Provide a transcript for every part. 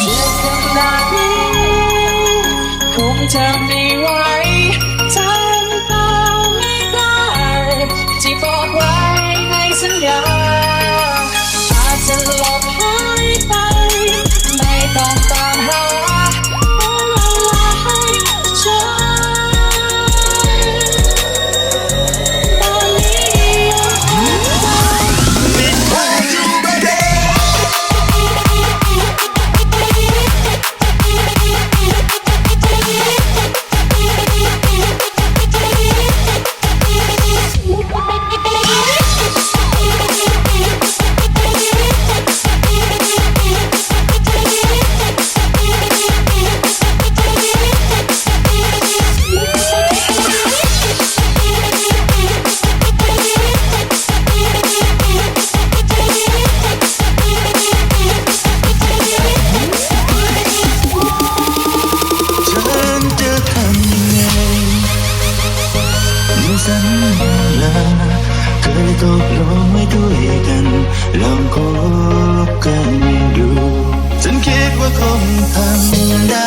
เชื่อขนาดนี้คงจะมี เคยตกลงไว้ด้วยกันลองคบกันดู ฉันคิดว่าคงทำได้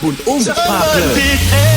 Bunt um Pape.